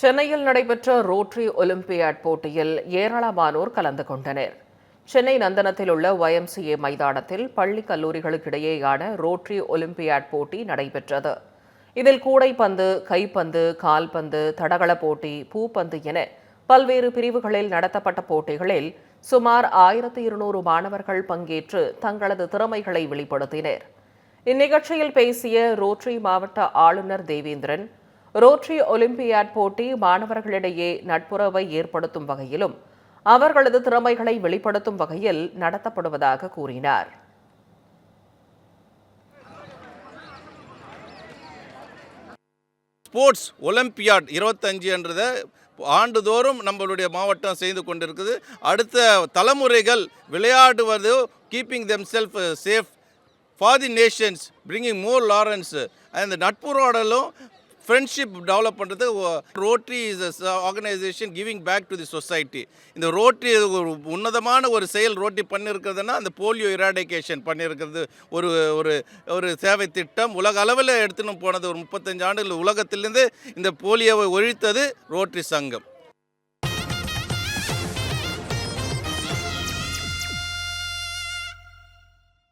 சென்னையில் நடைபெற்ற rotary olympiad போட்டியில் ஏராளமானோர் கலந்து கொண்டனர். சென்னை நந்தனத்தில் உள்ள ஒய்எம்சிஏ மைதானத்தில் பள்ளி கல்லூரிகளுக்கிடையேயான ரோட்ரி ஒலிம்பியாட் போட்டி நடைபெற்றது. இதில் கூடைப்பந்து கைப்பந்து கால்பந்து தடகள போட்டி பூப்பந்து என பல்வேறு பிரிவுகளில் நடத்தப்பட்ட போட்டிகளில் சுமார் ஆயிரத்தி இருநூறு மாணவர்கள் பங்கேற்று தங்களது திறமைகளை வெளிப்படுத்தினர். இந்நிகழ்ச்சியில் பேசிய ரோட்ரி மாவட்ட ஆளுநர் தேவேந்திரன் ரோட்ரி ஒலிம்பியாட் போட்டி மாணவர்களிடையே நட்புறவை ஏற்படுத்தும் வகையிலும் அவர்களது திறமைகளை வெளிப்படுத்தும் வகையில் நடத்தப்படுவதாக கூறினார். ஸ்போர்ட்ஸ் ஒலிம்பியாட் இருபத்தஞ்சுன்றதை ஆண்டுதோறும் நம்மளுடைய மாவட்டம் செய்து கொண்டிருக்குது. அடுத்த தலைமுறைகள் விளையாடுவது keeping them self safe for the nations bringing more Lawrence அந்த நட்புறோடலும் ஃப்ரெண்ட்ஷிப் டெவலப் பண்ணுறது Rotary is organisation giving back to the society இந்த ரோட்ரி ஒரு உன்னதமான ஒரு செயல் ரோட்டி பண்ணியிருக்கிறதுனா அந்த போலியோ இராடிகேஷன் பண்ணியிருக்கிறது ஒரு ஒரு ஒரு சேவை திட்டம். உலக அளவில் எடுத்துன்னு போனது ஒரு முப்பத்தஞ்சு ஆண்டுகள் உலகத்திலேருந்து இந்த போலியோவை ஒழித்தது ரோட்ரி சங்கம்.